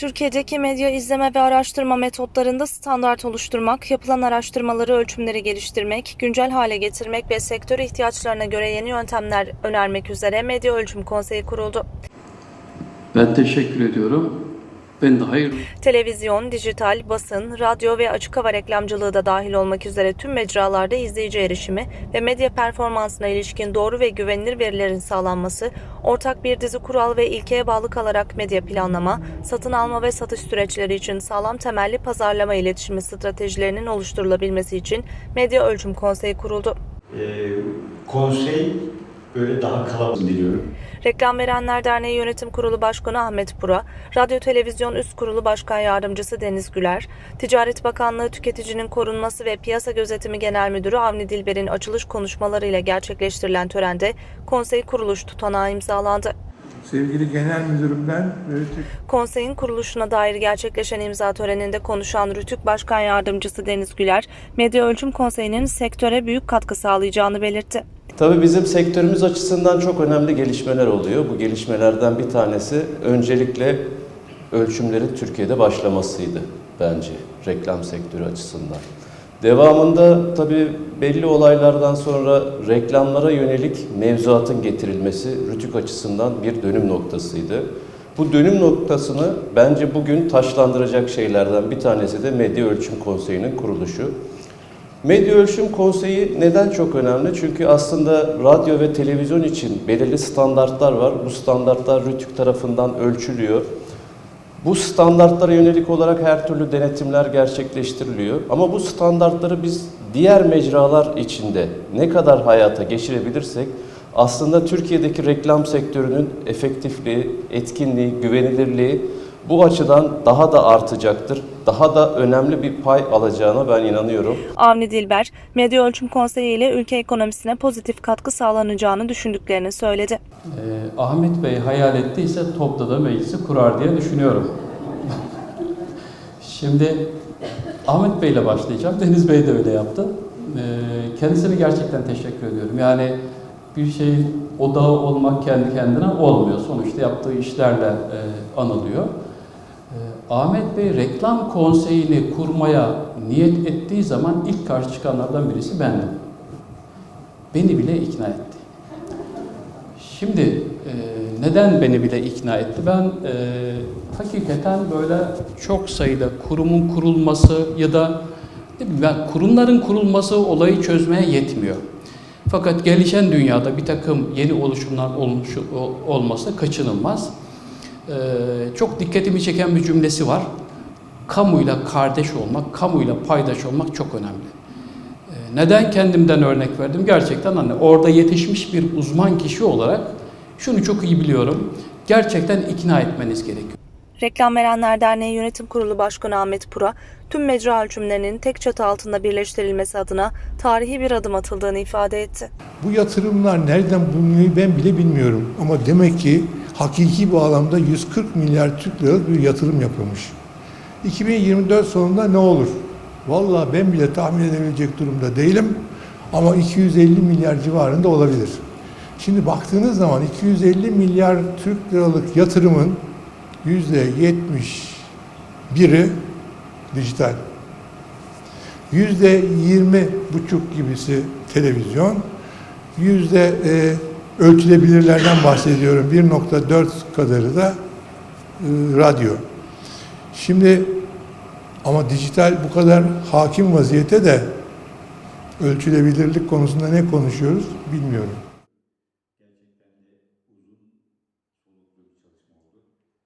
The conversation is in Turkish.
Türkiye'deki medya izleme ve araştırma metotlarında standart oluşturmak, yapılan araştırmaları ölçümleri geliştirmek, güncel hale getirmek ve sektör ihtiyaçlarına göre yeni yöntemler önermek üzere Medya Ölçüm Konseyi kuruldu. Ben teşekkür ediyorum. Ben de hayırlı Televizyon, dijital, basın, radyo ve açık hava reklamcılığı da dahil olmak üzere tüm mecralarda izleyici erişimi ve medya performansına ilişkin doğru ve güvenilir verilerin sağlanması, ortak bir dizi kural ve ilkeye bağlı kalarak medya planlama, satın alma ve satış süreçleri için sağlam temelli pazarlama iletişimi stratejilerinin oluşturulabilmesi için Medya Ölçüm Konseyi kuruldu. Ee, konsey böyle daha kalabalık diliyorum. Reklam Verenler Derneği Yönetim Kurulu Başkanı Ahmet Pura, Radyo Televizyon Üst Kurulu Başkan Yardımcısı Deniz Güler, Ticaret Bakanlığı Tüketicinin Korunması ve Piyasa Gözetimi Genel Müdürü Avni Dilber'in açılış konuşmalarıyla gerçekleştirilen törende konsey kuruluş tutanağı imzalandı. Sevgili Genel Müdürümden ve Türk Konseyin kuruluşuna dair gerçekleşen imza töreninde konuşan Rütük Başkan Yardımcısı Deniz Güler, Medya Ölçüm Konseyi'nin sektöre büyük katkı sağlayacağını belirtti. Tabii bizim sektörümüz açısından çok önemli gelişmeler oluyor. Bu gelişmelerden bir tanesi öncelikle ölçümlerin Türkiye'de başlamasıydı bence reklam sektörü açısından. Devamında tabii belli olaylardan sonra reklamlara yönelik mevzuatın getirilmesi Rütük açısından bir dönüm noktasıydı. Bu dönüm noktasını bence bugün taşlandıracak şeylerden bir tanesi de Medya Ölçüm Konseyi'nin kuruluşu. Medya Ölçüm Konseyi neden çok önemli? Çünkü aslında radyo ve televizyon için belirli standartlar var. Bu standartlar RTÜK tarafından ölçülüyor. Bu standartlara yönelik olarak her türlü denetimler gerçekleştiriliyor. Ama bu standartları biz diğer mecralar içinde ne kadar hayata geçirebilirsek aslında Türkiye'deki reklam sektörünün efektifliği, etkinliği, güvenilirliği bu açıdan daha da artacaktır. Daha da önemli bir pay alacağına ben inanıyorum. Avni Dilber, Medya Ölçüm Konseyi ile ülke ekonomisine pozitif katkı sağlanacağını düşündüklerini söyledi. Ee, Ahmet Bey hayal ettiyse topta da meclisi kurar diye düşünüyorum. Şimdi Ahmet Bey ile başlayacağım. Deniz Bey de öyle yaptı. Ee, kendisine gerçekten teşekkür ediyorum. Yani bir şeyin odağı olmak kendi kendine olmuyor. Sonuçta yaptığı işlerle e, anılıyor. Ee, Ahmet Bey reklam konseyini kurmaya niyet ettiği zaman ilk karşı çıkanlardan birisi bendim. Beni bile ikna etti. Şimdi e, neden beni bile ikna etti? Ben e, hakikaten böyle çok sayıda kurumun kurulması ya da ben kurumların kurulması olayı çözmeye yetmiyor. Fakat gelişen dünyada bir takım yeni oluşumlar olmuş, olması kaçınılmaz. E, çok dikkatimi çeken bir cümlesi var. Kamuyla kardeş olmak, kamuyla paydaş olmak çok önemli. Ee, Neden kendimden örnek verdim? Gerçekten hani orada yetişmiş bir uzman kişi olarak şunu çok iyi biliyorum. Gerçekten ikna etmeniz gerekiyor. Reklam Verenler Derneği Yönetim Kurulu Başkanı Ahmet Pura, tüm mecra ölçümlerinin tek çatı altında birleştirilmesi adına tarihi bir adım atıldığını ifade etti. bu yatırımlar nereden bulunuyor ben bile bilmiyorum. Ama demek ki hakiki bağlamda 140 milyar Türk liralık bir yatırım yapılmış. 2024 sonunda ne olur? Vallahi ben bile tahmin edebilecek durumda değilim. Ama 250 milyar civarında olabilir. Şimdi baktığınız zaman 250 milyar Türk liralık yatırımın yüzde 71'i dijital. Yüzde yirmi buçuk gibisi televizyon. Yüzde e, ölçülebilirlerden bahsediyorum. 1.4 kadarı da e, radyo. Şimdi ama dijital bu kadar hakim vaziyete de ölçülebilirlik konusunda ne konuşuyoruz bilmiyorum.